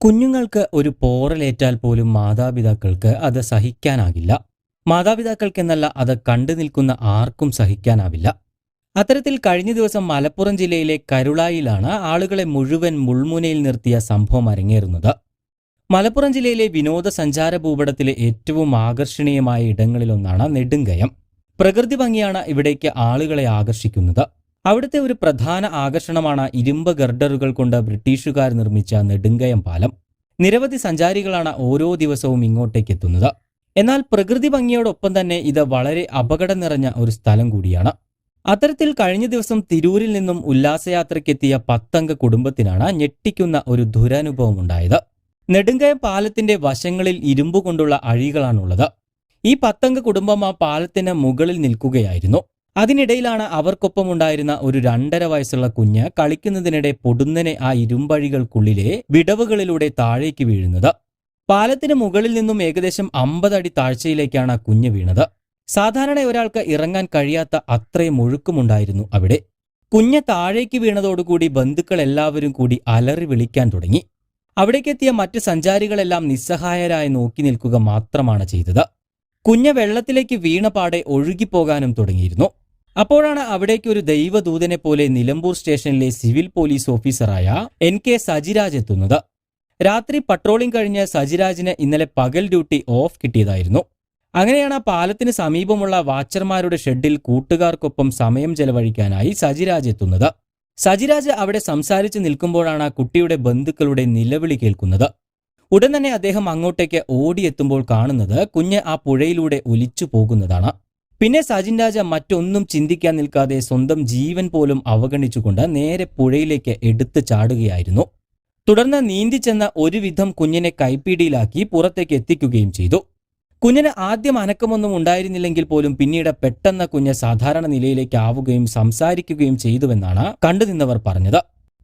കുഞ്ഞുങ്ങൾക്ക് ഒരു പോറലേറ്റാൽ പോലും മാതാപിതാക്കൾക്ക് അത് സഹിക്കാനാകില്ല. മാതാപിതാക്കൾക്കെന്നല്ല അത് കണ്ടു നിൽക്കുന്ന ആർക്കും സഹിക്കാനാവില്ല. അത്തരത്തിൽ കഴിഞ്ഞ ദിവസം മലപ്പുറം ജില്ലയിലെ കരുളായിലാണ് ആളുകളെ മുഴുവൻ മുൾമുനയിൽ നിർത്തിയ സംഭവം അരങ്ങേറുന്നത്. മലപ്പുറം ജില്ലയിലെ വിനോദസഞ്ചാര ഭൂപടത്തിലെ ഏറ്റവും ആകർഷണീയമായ ഇടങ്ങളിലൊന്നാണ് നെടുങ്കയം. പ്രകൃതി ഭംഗിയാണ് ഇവിടേക്ക് ആളുകളെ ആകർഷിക്കുന്നത്. അവിടുത്തെ ഒരു പ്രധാന ആകർഷണമാണ് ഇരുമ്പ് ഗർഡറുകൾ കൊണ്ട് ബ്രിട്ടീഷുകാർ നിർമ്മിച്ച നെടുങ്കയം പാലം. നിരവധി സഞ്ചാരികളാണ് ഓരോ ദിവസവും ഇങ്ങോട്ടേക്ക് എത്തുന്നത്. എന്നാൽ പ്രകൃതി ഭംഗിയോടൊപ്പം തന്നെ ഇത് വളരെ അപകടം നിറഞ്ഞ ഒരു സ്ഥലം കൂടിയാണ്. അത്തരത്തിൽ കഴിഞ്ഞ ദിവസം തിരൂരിൽ നിന്നും ഉല്ലാസയാത്രയ്ക്കെത്തിയ പത്തംഗ കുടുംബത്തിനാണ് ഞെട്ടിക്കുന്ന ഒരു ദുരനുഭവം ഉണ്ടായത്. നെടുങ്കയം പാലത്തിന്റെ വശങ്ങളിൽ ഇരുമ്പ് കൊണ്ടുള്ള അഴികളാണുള്ളത്. ഈ പത്തംഗ കുടുംബം ആ പാലത്തിന് മുകളിൽ നിൽക്കുകയായിരുന്നു. അതിനിടയിലാണ് അവർക്കൊപ്പമുണ്ടായിരുന്ന ഒരു രണ്ടര വയസ്സുള്ള കുഞ്ഞ് കളിക്കുന്നതിനിടെ പൊടുന്നനെ ആ ഇരുമ്പഴികൾക്കുള്ളിലെ വിടവുകളിലൂടെ താഴേക്ക് വീഴുന്നത്. പാലത്തിന് മുകളിൽ നിന്നും ഏകദേശം അമ്പത് അടി താഴ്ചയിലേക്കാണ് ആ കുഞ്ഞ് വീണത്. സാധാരണ ഒരാൾക്ക് ഇറങ്ങാൻ കഴിയാത്ത അത്രയും ഒഴുക്കുമുണ്ടായിരുന്നു അവിടെ. കുഞ്ഞ് താഴേക്ക് വീണതോടുകൂടി ബന്ധുക്കൾ എല്ലാവരും കൂടി അലറി വിളിക്കാൻ തുടങ്ങി. അവിടേക്കെത്തിയ മറ്റ് സഞ്ചാരികളെല്ലാം നിസ്സഹായരായി നോക്കി നിൽക്കുക മാത്രമാണ് ചെയ്തത്. കുഞ്ഞ് വെള്ളത്തിലേക്ക് വീണ പാടെ ഒഴുകിപ്പോകാനും തുടങ്ങിയിരുന്നു. അപ്പോഴാണ് അവിടേക്ക് ഒരു ദൈവദൂതനെ പോലെ നിലമ്പൂർ സ്റ്റേഷനിലെ സിവിൽ പോലീസ് ഓഫീസറായ എൻ കെ സജിരാജ് എത്തുന്നത്. രാത്രി പട്രോളിംഗ് കഴിഞ്ഞ് സജിരാജിന് ഇന്നലെ പകൽ ഡ്യൂട്ടി ഓഫ് കിട്ടിയതായിരുന്നു. അങ്ങനെയാണ് ആ പാലത്തിന് സമീപമുള്ള വാച്ചർമാരുടെ ഷെഡിൽ കൂട്ടുകാർക്കൊപ്പം സമയം ചെലവഴിക്കാനായി സജിരാജ് എത്തുന്നത്. സജിരാജ് അവിടെ സംസാരിച്ചു നിൽക്കുമ്പോഴാണ് കുട്ടിയുടെ ബന്ധുക്കളുടെ നിലവിളി കേൾക്കുന്നത്. ഉടൻ തന്നെ അദ്ദേഹം അങ്ങോട്ടേക്ക് ഓടിയെത്തുമ്പോൾ കാണുന്നത് കുഞ്ഞ് ആ പുഴയിലൂടെ ഒലിച്ചു പോകുന്നതാണ്. പിന്നെ സജിൻ രാജ മറ്റൊന്നും ചിന്തിക്കാൻ നിൽക്കാതെ സ്വന്തം ജീവൻ പോലും അവഗണിച്ചുകൊണ്ട് നേരെ പുഴയിലേക്ക് എടുത്തു ചാടുകയായിരുന്നു. തുടർന്ന് നീന്തിച്ചെന്ന ഒരുവിധം കുഞ്ഞിനെ കൈപ്പിടിയിലാക്കി പുറത്തേക്ക് എത്തിക്കുകയും ചെയ്തു. കുഞ്ഞിന് ആദ്യം അനക്കമൊന്നും ഉണ്ടായിരുന്നില്ലെങ്കിൽ പോലും പിന്നീട് പെട്ടെന്ന് കുഞ്ഞ് സാധാരണ നിലയിലേക്ക് ആവുകയും സംസാരിക്കുകയും ചെയ്തുവെന്നാണ് കണ്ടുനിന്നവർ പറഞ്ഞത്.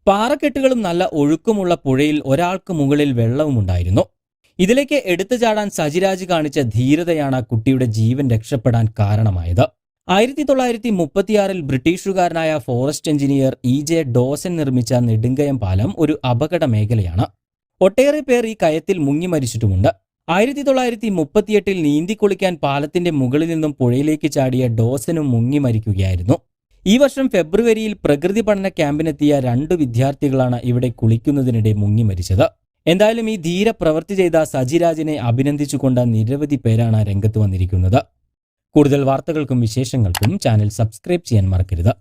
പാറക്കെട്ടുകളും നല്ല ഒഴുക്കുമുള്ള പുഴയിൽ ഒരാൾക്ക് മുകളിൽ വെള്ളവുമുണ്ടായിരുന്നു. ഇതിലേക്ക് എടുത്തു ചാടാൻ സജിരാജ് കാണിച്ച ധീരതയാണ് കുട്ടിയുടെ ജീവൻ രക്ഷപ്പെടാൻ കാരണമായത്. ആയിരത്തി തൊള്ളായിരത്തി മുപ്പത്തിയാറിൽ ബ്രിട്ടീഷുകാരനായ forest engineer E J Dawson നിർമ്മിച്ച നെടുങ്കയം പാലം ഒരു അപകട മേഖലയാണ്. ഒട്ടേറെ പേർ ഈ കയത്തിൽ മുങ്ങി മരിച്ചിട്ടുമുണ്ട്. ആയിരത്തി തൊള്ളായിരത്തി മുപ്പത്തിയെട്ടിൽ നീന്തിക്കുളിക്കാൻ പാലത്തിന്റെ മുകളിൽ നിന്നും പുഴയിലേക്ക് ചാടിയ ഡോസനും മുങ്ങി മരിക്കുകയായിരുന്നു. ഈ വർഷം ഫെബ്രുവരിയിൽ പ്രകൃതി പഠന ക്യാമ്പിനെത്തിയ രണ്ട് വിദ്യാർത്ഥികളാണ് ഇവിടെ കുളിക്കുന്നതിനിടെ മുങ്ങി മരിച്ചത്. എന്തായാലും ഈ ധീര പ്രവൃത്തി ചെയ്ത സജിരാജിനെ അഭിനന്ദിച്ചുകൊണ്ട് നിരവധി പേരാണ് രംഗത്ത് വന്നിരിക്കുന്നത്. കൂടുതൽ വാർത്തകൾക്കും വിശേഷങ്ങൾക്കും ചാനൽ സബ്സ്ക്രൈബ് ചെയ്യാൻ മറക്കരുത്.